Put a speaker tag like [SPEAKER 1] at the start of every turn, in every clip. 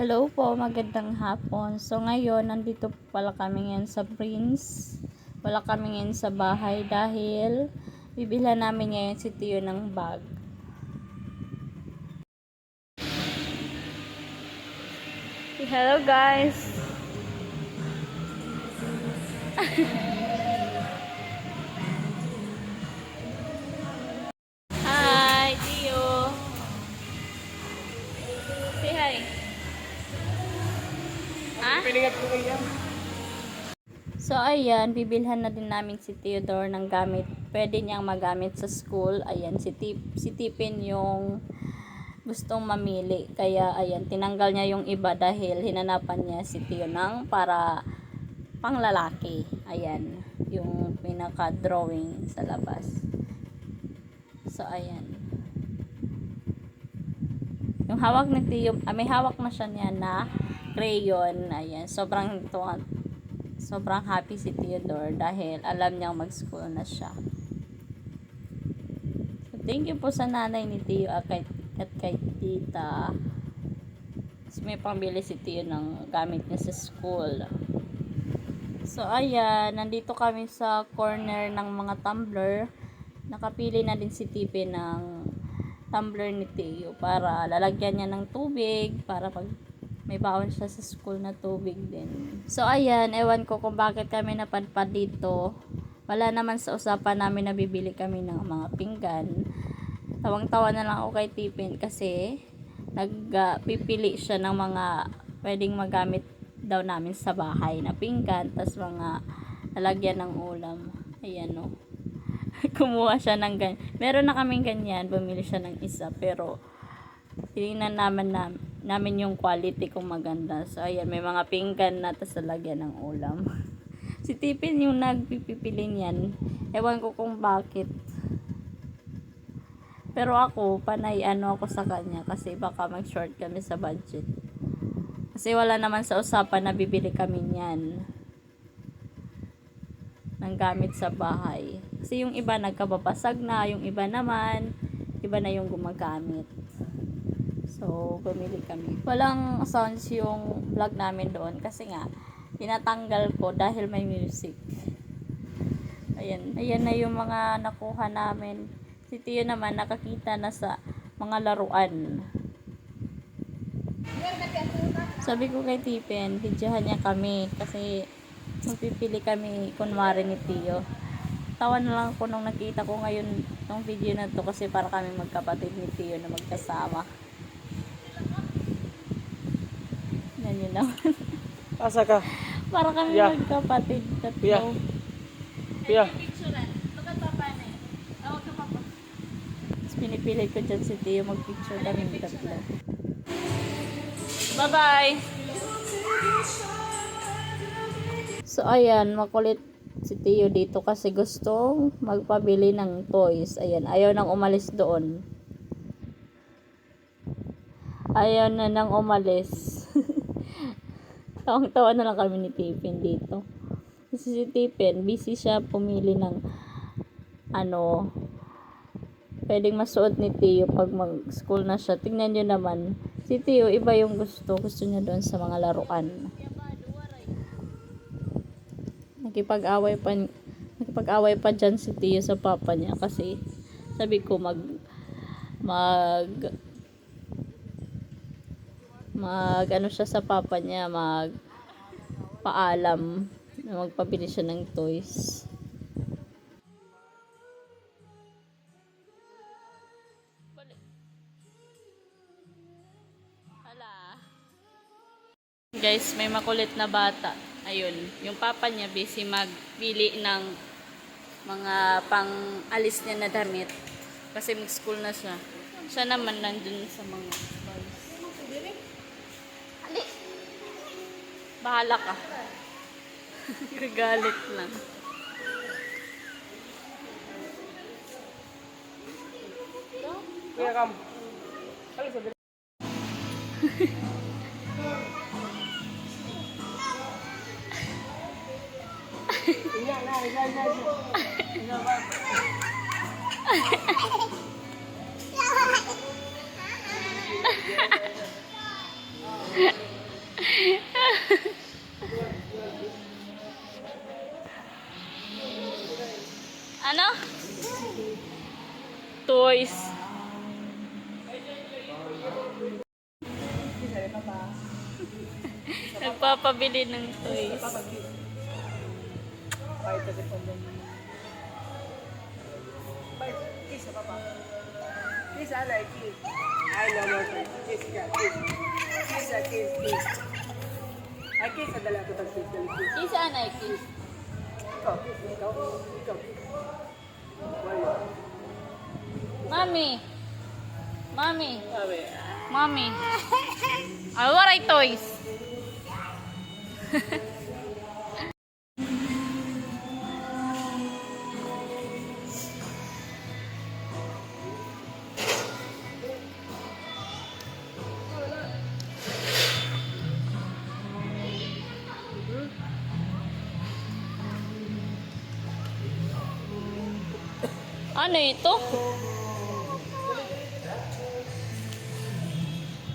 [SPEAKER 1] Hello po, magandang hapon. So ngayon, nandito pala kami ngayon sa Prince. Wala kami ngayon sa bahay dahil bibila namin ngayon si Tio ng bag. Hello guys! So, ayan, bibilhan na din namin si Theodore ng gamit. Pwede niyang magamit sa school. Ayan, si, Tip, si Tipin yung gustong mamili. Kaya, ayan, tinanggal niya yung iba dahil hinanapan niya si Theo ng para panglalaki. Ayan, yung pinaka-drawing sa labas. So, ayan. Yung hawak ni Theo, ah, may hawak na siya niya na crayon. Ayan, sobrang tuwa, sobrang happy si Theodore dahil alam niyang mag-school na siya. So, thank you po sa nanay ni Theo at kay, at kay tita. Kasi may pambili si Theo ng gamit niya sa school. So, ayan, nandito kami sa corner ng mga tumbler. Nakapili na din si Tipe ng tumbler ni Theo para lalagyan niya ng tubig para pag may baon siya sa school na tubig din. So, ayan, ewan ko kung bakit kami napadpad dito. Wala naman sa usapan namin na bibili kami ng mga pinggan. Tawang-tawa na lang ako kay Tipin kasi nagpipili siya ng mga pwedeng magamit daw namin sa bahay na pinggan, tas mga lalagyan ng ulam. Ayan o. Kumuha siya ng ganyan. Meron na kaming ganyan, bumili siya ng isa, pero tinignan naman na, namin yung quality kung maganda. So, ayan, may mga pinggan na tas lalagyan ng ulam. si Tipin yung nagpipili niyan. Ewan ko kung bakit. Pero ako, panay ano ako sa kanya kasi baka mag-short kami sa budget. Kasi wala naman sa usapan na bibili kami niyan ng gamit sa bahay. Kasi yung iba nagkababasag na, yung iba naman, iba na yung gumagamit. So, bumili kami. Walang sounds yung vlog namin doon kasi nga, tinatanggal ko dahil may music. Ayan, ayan na yung mga nakuha namin. Si Tio naman nakakita na sa mga laruan. Sabi ko kay Tipen, videohan niya kami kasi magpipili kami kunwari ni Tio. Tawa na lang ako nung nakita ko ngayon tong video na to kasi para kami magkapatid ni Tio na magkasama. Yan yun naman.
[SPEAKER 2] Asa ka?
[SPEAKER 1] para kami
[SPEAKER 2] Yeah.
[SPEAKER 1] magkapatid tatlo.
[SPEAKER 2] Yeah. Pia.
[SPEAKER 1] Tapos pinipili ko dyan si Tio mag-picture kami tatlo. Bye-bye! So, ayan, makulit si Tio dito kasi gustong magpabili ng toys. Ayan, ayaw nang umalis doon. Ayaw na nang umalis. Tawang-tawa na lang kami ni Tipin dito. Kasi si Tipin, busy siya pumili ng ano, pwedeng masuot ni Tio pag mag-school na siya. Tingnan nyo naman, si Tio, iba yung gusto. Gusto niya doon sa mga laruan. Nakipag-away pa, nakipag-away pa dyan si Tio sa papa niya kasi sabi ko mag mag mag ano siya sa papa niya mag paalam na magpabili siya ng toys. Hala. Guys, may makulit na bata. Ayun, yung papa niya busy magpili ng mga pang-alis niya na damit. Kasi mag-school na siya. Siya naman nandun sa mga Bahala ka. Gagalit lang.
[SPEAKER 2] Kuya Kam. Alis na, na.
[SPEAKER 1] Ano? Toys. Nagpapabili ng toys.
[SPEAKER 2] Kiss sa papa. Kiss, I like kiss. I know more kiss ka, kiss. Kiss, kiss, kiss. Kiss, dala ko pag kiss, dala kiss.
[SPEAKER 1] Kisa anay, kiss.
[SPEAKER 2] Ikaw, kiss, ikaw, ikaw. Wala.
[SPEAKER 1] Mami. Mami. Mami. Ah, waray toys. Ano ito?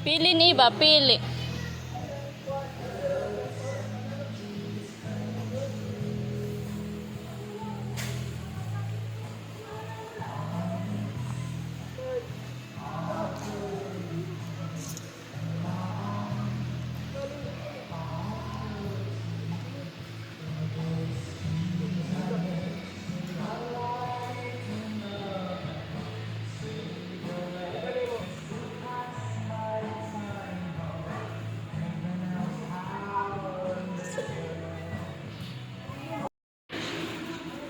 [SPEAKER 1] Pili ni iba, pili.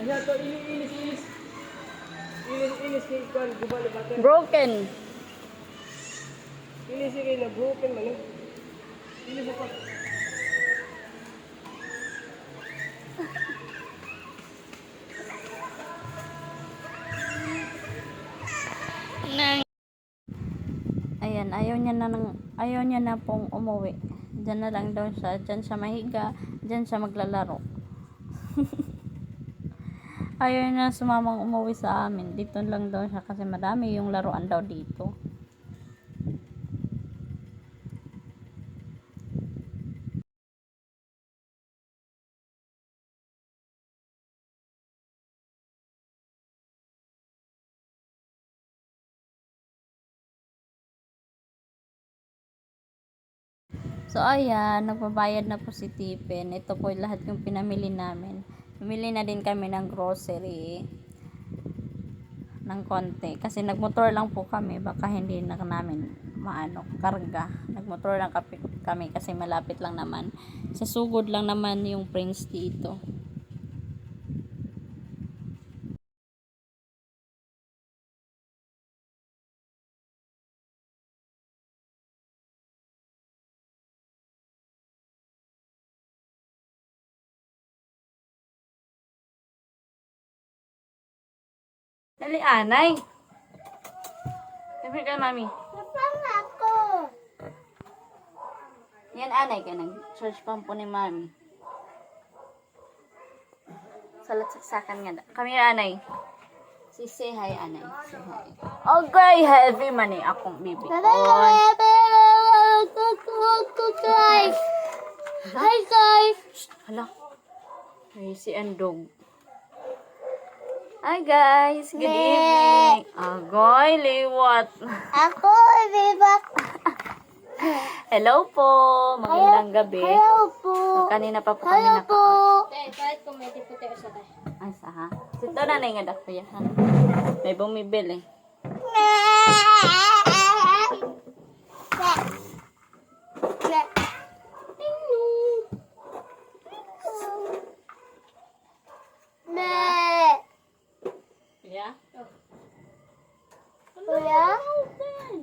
[SPEAKER 2] Ano to, inis, inis. Inis, inis, kay Kwan, gubal, bata.
[SPEAKER 1] Broken.
[SPEAKER 2] Inis, kay na broken, man. Inis ako.
[SPEAKER 1] Nang Ayan, ayaw niya na ng, ayaw niya na pong umuwi. Diyan na lang daw siya, diyan siya mahiga, diyan siya maglalaro. ayaw niya sumamang umuwi sa amin. Dito lang daw siya kasi madami yung laruan daw dito. So, ayan, nagbabayad na po si Tipen. Ito po lahat yung pinamili namin. Pumili na din kami ng grocery ng konti. Kasi nagmotor lang po kami. Baka hindi na namin maano, karga. Nagmotor lang kami kasi malapit lang naman. Sa sugod lang naman yung prince dito. Dali, anay. Sabi ka, mami.
[SPEAKER 3] Napang ako.
[SPEAKER 1] Yan, anay ka. Nag-search pa po ni mami. Salat saksakan nga. Kami, anay. Si say hi, anay. Say hi. Okay, heavy money. Akong bibi.
[SPEAKER 3] Hi guys.
[SPEAKER 1] Hala. Ay, si Andog. Hi, guys. Good
[SPEAKER 3] Ne.
[SPEAKER 1] evening. Agoy, liwat.
[SPEAKER 3] Ako, bibak.
[SPEAKER 1] Hello po. Magandang gabi.
[SPEAKER 3] Hello po.
[SPEAKER 1] Kanina pa po kami
[SPEAKER 3] Hello po.
[SPEAKER 1] naka...
[SPEAKER 3] kahit kung may puti sa tayo.
[SPEAKER 1] Ay, sa ha? Sito na na nga dak kuya. ha? May bumibili.
[SPEAKER 3] Ne.
[SPEAKER 1] Kuya?
[SPEAKER 3] Kuya?
[SPEAKER 1] Open.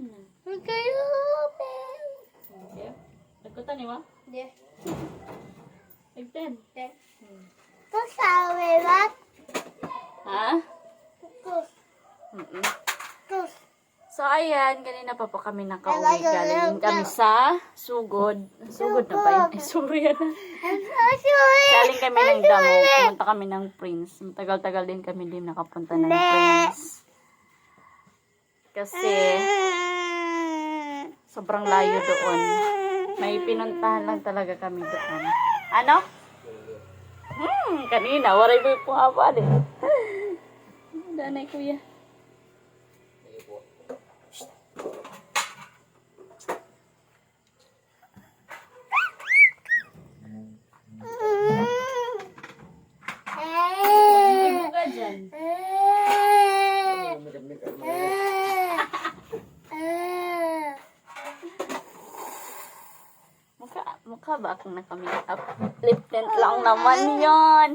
[SPEAKER 3] Kayo open.
[SPEAKER 1] Sige. Nagkutan ni wa?
[SPEAKER 3] Hindi.
[SPEAKER 1] Nagten.
[SPEAKER 3] Ito sabi ba?
[SPEAKER 1] Ha?
[SPEAKER 3] Tus.
[SPEAKER 1] Mm-mm.
[SPEAKER 3] Tus.
[SPEAKER 1] So, ayan. Kanina pa po kami nakauwi. Galing kami sa Sugod. Sugod na ba yun?
[SPEAKER 3] I'm so sorry.
[SPEAKER 1] Galing kami ng Damo. Pumunta kami ng Prince. Matagal-tagal din kami din nakapunta ng Prince. Kasi, sobrang layo doon. May pinuntahan lang talaga kami doon. Ano? Hmm, kanina, waray mo yung pumapa din. Danay kuya. Ibo ka dyan. Mukha, mukha ba akong naka-makeup? Lip tint lang naman yon.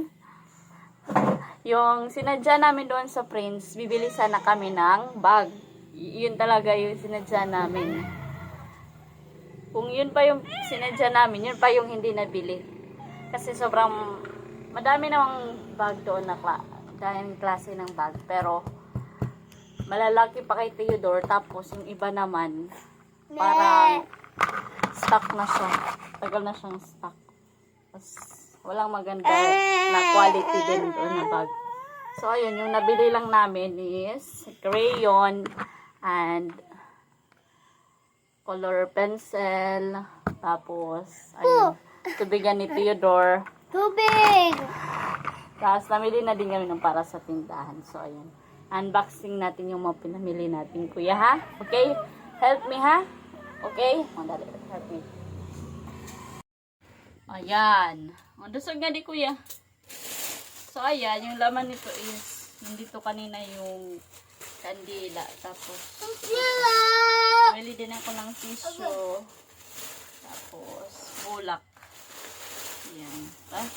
[SPEAKER 1] Yung sinadya namin doon sa Prince, bibili sana kami ng bag. Y- yun talaga yung sinadya namin. Kung yun pa yung sinadya namin, yun pa yung hindi nabili. Kasi sobrang, madami namang bag doon na kla, dahil klase ng bag. Pero, malalaki pa kay Theodore, tapos yung iba naman, parang stock na siya. Tagal na siyang stock. Tapos, walang maganda na quality din doon na bag. So, ayun, yung nabili lang namin is crayon and color pencil. Tapos, ayun, tubigan ni Theodore.
[SPEAKER 3] Tubig!
[SPEAKER 1] Tapos, namili na din kami ng para sa tindahan. So, ayun. Unboxing natin yung mga pinamili natin, kuya, ha? Okay? Help me, ha? Okay? O, dali. Help me. Ayan. O, dusog nga di, kuya. So, ayan. Yung laman nito is, nandito kanina yung kandila. Tapos! Bumili din ako ng tissue. Tapos, bulak. Yan. Ah,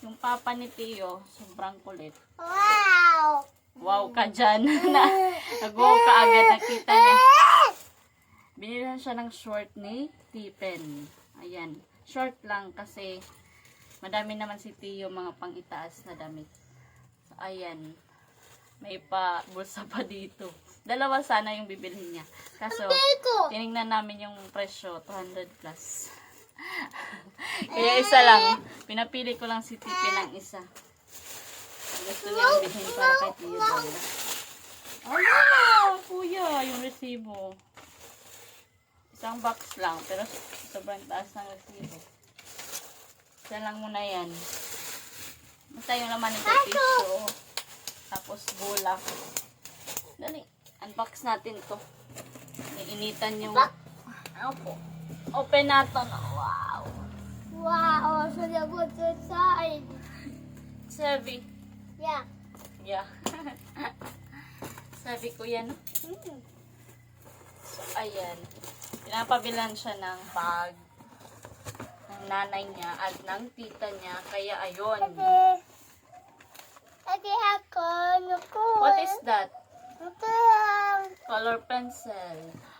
[SPEAKER 1] yung papa ni Tio, sobrang kulit.
[SPEAKER 3] Wow!
[SPEAKER 1] Wow ka dyan. na, nag-wow ka agad. Nakita niya. Binilhan siya ng short ni Tipen. Ayan. Short lang kasi madami naman si Tio mga pang-itaas na damit. So, ayan. May pa bulsa pa dito. Dalawa sana yung bibilhin niya. Kaso, tinignan namin yung presyo, 200 plus. Kaya isa lang. Pinapili ko lang si Tipi ng isa. Gusto niyang bilhin para kay Tio Dora. Ano, kuya, yung resibo. Isang box lang, pero sobrang taas ng resibo. Isa lang muna yan. Basta yung laman nito, tissue. Tapos bulak. Dali, unbox natin to. Iinitan yung... Ano po? Open natin. Wow.
[SPEAKER 3] Wow! So the good side.
[SPEAKER 1] Sabi.
[SPEAKER 3] Yeah.
[SPEAKER 1] Yeah. Sabi ko yan.
[SPEAKER 3] Mm.
[SPEAKER 1] So, ayan. Pinapabilan siya ng bag ng nanay niya at ng tita niya. Kaya ayun.
[SPEAKER 3] Ate. Ate ako. Naku.
[SPEAKER 1] What is that? Color pencil.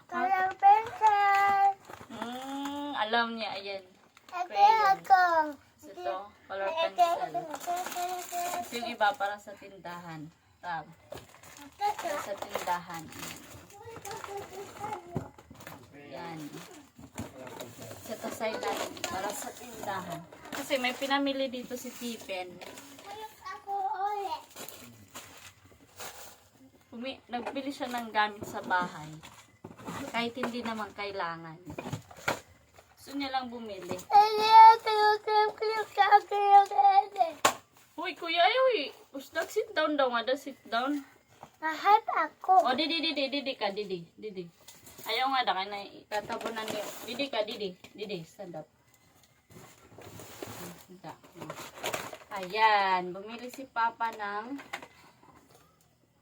[SPEAKER 3] Parang pencil.
[SPEAKER 1] Hmm, alam niya. Ayan. Crayon.
[SPEAKER 3] ako.
[SPEAKER 1] Ito, color pencil. Ito yung iba para sa tindahan. Tab. Para sa tindahan. Yan. Set aside natin para sa tindahan. Kasi may pinamili dito si Tipen. Pumi nagbili siya ng gamit sa bahay. Kahit hindi naman kailangan. Gusto niya lang bumili. Uy, kuya, ay, uy. Usdag, sit down daw nga. Sit down.
[SPEAKER 3] Mahal ako.
[SPEAKER 1] O, didi, didi, didi ka, didi, didi. Ayaw nga, da, kaya na itatabunan niyo. Didi ka, didi, didi, stand up. Ayan, bumili si Papa ng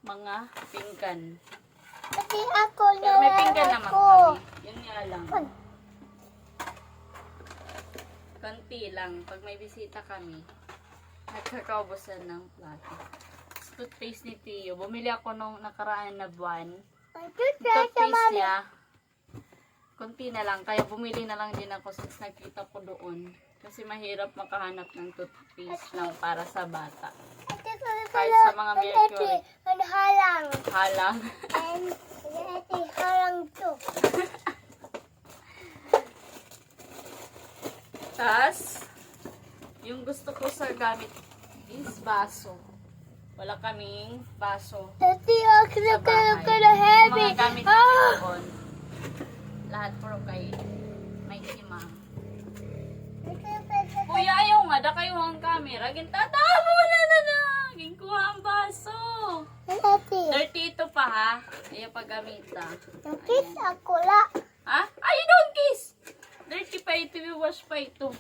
[SPEAKER 1] mga pinggan.
[SPEAKER 3] Ate ako na
[SPEAKER 1] Pero may pinggan naman
[SPEAKER 3] ako.
[SPEAKER 1] kami. Yun nga lang. Konti lang. Pag may bisita kami, nagkakaubusan ng plato. Toothpaste ni Tio. Bumili ako nung nakaraan na buwan. Toothpaste
[SPEAKER 3] mami.
[SPEAKER 1] niya, konti na lang. Kaya bumili na lang din ako since nakita ko doon. Kasi mahirap makahanap ng toothpaste lang para sa bata. Kahit sa mga Mercury.
[SPEAKER 3] Ang halang.
[SPEAKER 1] Halang.
[SPEAKER 3] And halang to.
[SPEAKER 1] Tapos, yung gusto ko sa gamit is baso. Wala kaming baso.
[SPEAKER 3] Tati, ako na kayo ka na heavy.
[SPEAKER 1] Mga gamit na ah! Lahat puro kay Mikey, ma'am. Kuya, ayaw nga. Da kayo ang camera. Gintatamo na na na. Ginkuha ang baso.
[SPEAKER 3] Tati.
[SPEAKER 1] Dirty ito pa, ha? Ayaw pa gamita.
[SPEAKER 3] Kiss ako la.
[SPEAKER 1] Ha? Ay, don't kiss. Dirty pa ito. Wash pa ito.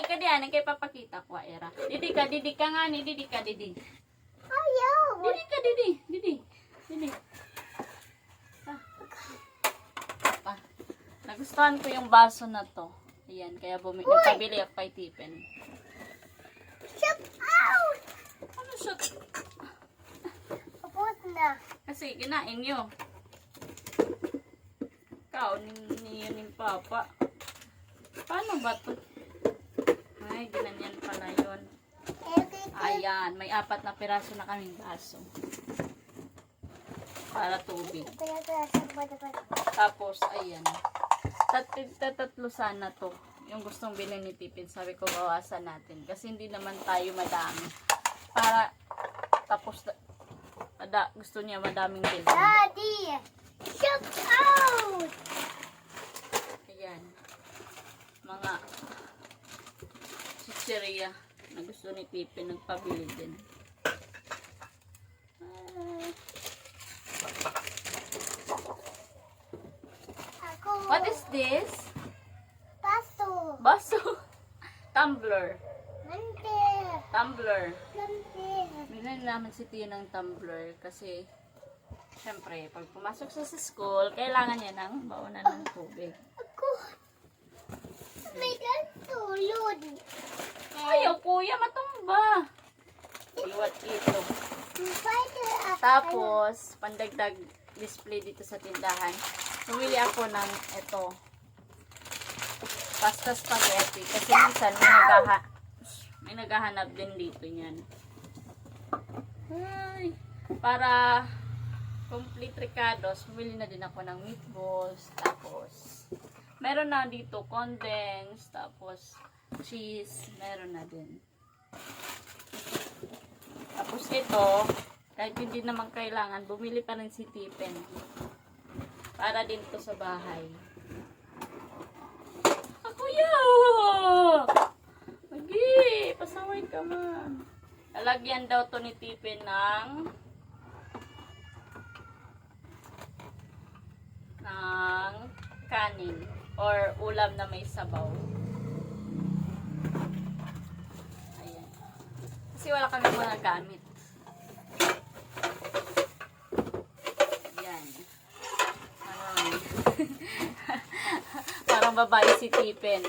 [SPEAKER 1] Ay, kadiyan. Ang kay papakita ko, Era. Didi ka, didi ka nga ni. Didi ka, didi.
[SPEAKER 3] Ayaw.
[SPEAKER 1] Didi ka, didi. Didi. Didi. Ah. Pa. Nagustuhan ko yung baso na to. Ayan, kaya bumi nagpabili ako kay Tipen.
[SPEAKER 3] Shut out.
[SPEAKER 1] Ano siya?
[SPEAKER 3] Tapos na.
[SPEAKER 1] Kasi kinain nyo. Ikaw, ni, ni, ni Papa. Paano ba to? Ay, ginanyan pala yun. Ayan, may apat na piraso na kaming baso. Para tubig. Tapos, ayan. Tat tatlo sana to. Yung gustong bilhin ni Tipin. Sabi ko, bawasan natin. Kasi hindi naman tayo madami. Para, tapos, ada, gusto niya madaming bilhin.
[SPEAKER 3] Daddy, shut out.
[SPEAKER 1] Ayan. Mga chicheria na gusto ni Tipin. Nagpabili din. What is this?
[SPEAKER 3] Paso.
[SPEAKER 1] Baso. Tumbler. Tumbler.
[SPEAKER 3] Mante.
[SPEAKER 1] Binili namin si Tio ng tumbler kasi syempre, pag pumasok siya sa school, kailangan niya ng baunan ng tubig.
[SPEAKER 3] Ako. May tulod.
[SPEAKER 1] Ayaw, kuya, matumba. Iwat ito. Tapos, pandagdag display dito sa tindahan, bumili ako ng ito. Pasta spaghetti. Kasi minsan may, naghaha may naghahanap din dito niyan. Ay, para complete ricados, bumili na din ako ng meatballs. Tapos, meron na dito condensed. Tapos, cheese. Meron na din. Tapos ito, kahit hindi naman kailangan, bumili pa rin si Tipen. Para din to sa bahay. Ako yun! Magi, pasaway ka man. Lalagyan daw to ni Tipen ng ng kanin or ulam na may sabaw. Ayan. Kami mga gamit. Yan. Marami. Parang babae si Tipen.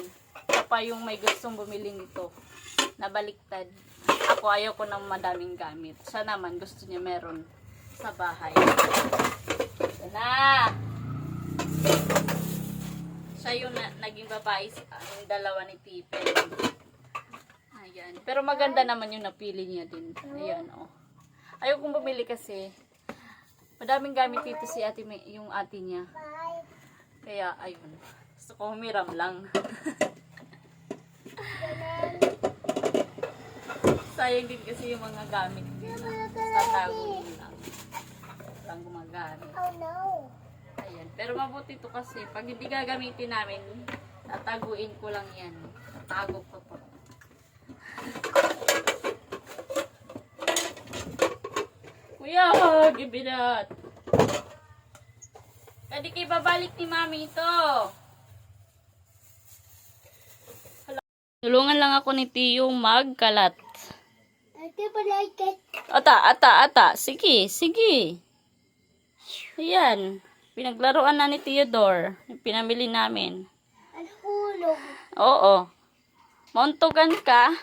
[SPEAKER 1] Siya pa yung may gustong bumili nito. Nabaliktad. Ako ayaw ko ng madaming gamit. Siya naman gusto niya meron sa bahay. Yan na! Siya yung na, naging babae, sa- dalawa ni Tipen. Ayan. Pero maganda naman yung napili niya din. Ayan, oh. Ayaw kong bumili kasi madaming gamit dito si ate, yung ate niya. Kaya, ayun. Gusto ko humiram lang. Sayang din kasi yung mga gamit nila. Tatago lang. Walang gumagamit.
[SPEAKER 3] Oh no.
[SPEAKER 1] Ayan. Pero mabuti to kasi, pag hindi gagamitin namin, tataguin ko lang yan. Tatago ko Kuya, gibinat. Pwede kayo babalik ni mami ito. Hala. Tulungan lang ako ni Tio magkalat.
[SPEAKER 3] Ate.
[SPEAKER 1] Ata, ata, ata. Sige, sige. Ayan. Pinaglaruan na ni Theodore. Pinamili namin.
[SPEAKER 3] Ang hulog.
[SPEAKER 1] Oo. Montugan ka.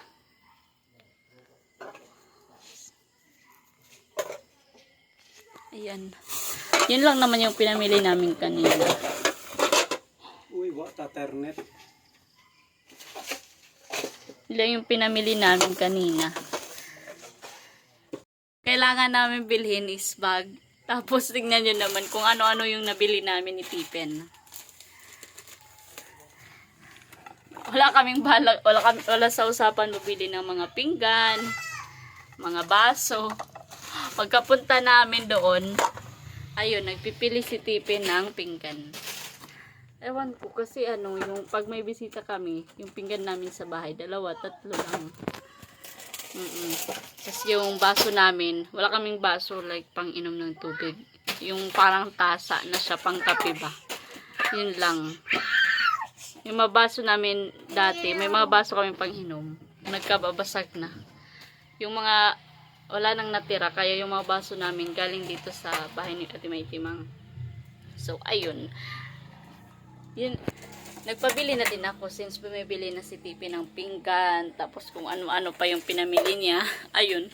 [SPEAKER 1] Ayan. Yun lang naman yung pinamili namin kanina.
[SPEAKER 4] Uy, wa taternet.
[SPEAKER 1] Yun lang yung pinamili namin kanina. Kailangan namin bilhin is bag. Tapos tingnan nyo naman kung ano-ano yung nabili namin ni Tipen. Wala kaming bala, wala, kami, wala sa usapan bumili ng mga pinggan, mga baso. Pagkapunta namin doon, ayun, nagpipili si Tipen ng pinggan. Ewan ko kasi ano, yung pag may bisita kami, yung pinggan namin sa bahay, dalawa, tatlo lang. Mm Tapos yung baso namin, wala kaming baso like pang inom ng tubig. Yung parang tasa na siya pang kape ba. Yun lang. Yung mga baso namin dati, may mga baso kami pang inom. Nagkababasag na. Yung mga wala nang natira, kaya yung mga baso namin galing dito sa bahay ni Ate May Timang. So, ayun. Yun, nagpabili na din ako since bumibili na si Pipi ng pinggan, tapos kung ano-ano pa yung pinamili niya. Ayun.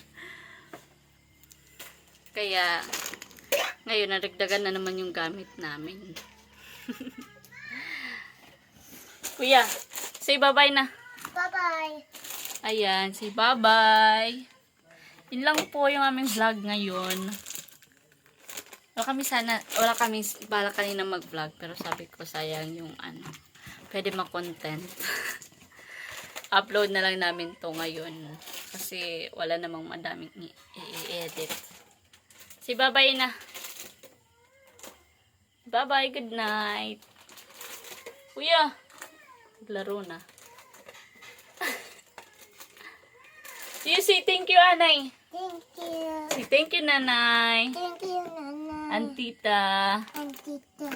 [SPEAKER 1] Kaya, ngayon, naragdagan na naman yung gamit namin. Kuya, say bye-bye na.
[SPEAKER 3] Bye-bye.
[SPEAKER 1] Ayan, say bye-bye. Yun lang po yung aming vlog ngayon. Wala kami sana, wala kami bala kanina mag-vlog, pero sabi ko sayang yung ano, pwede ma-content. Upload na lang namin to ngayon. Kasi wala namang madaming i-edit. Si bye-bye na. Bye-bye, good night. Kuya, laro na. You say thank you, Anay.
[SPEAKER 3] Thank you.
[SPEAKER 1] Say thank you, Nanay.
[SPEAKER 3] Thank you, Nana.
[SPEAKER 1] Antita.
[SPEAKER 3] And Tita.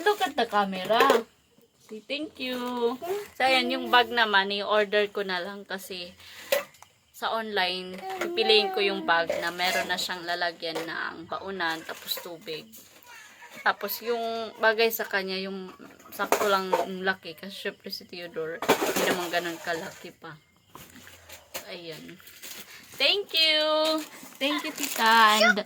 [SPEAKER 1] Look at the camera. Say thank you. So, ayan, yung bag naman, i-order ko na lang kasi sa online, pipiliin ko yung bag na meron na siyang lalagyan ng baunan, tapos tubig. Tapos yung bagay sa kanya, yung sakto lang yung laki. Kasi syempre si Theodore, hindi naman ganun kalaki pa. Ayan. Thank you! Thank you, tita. And,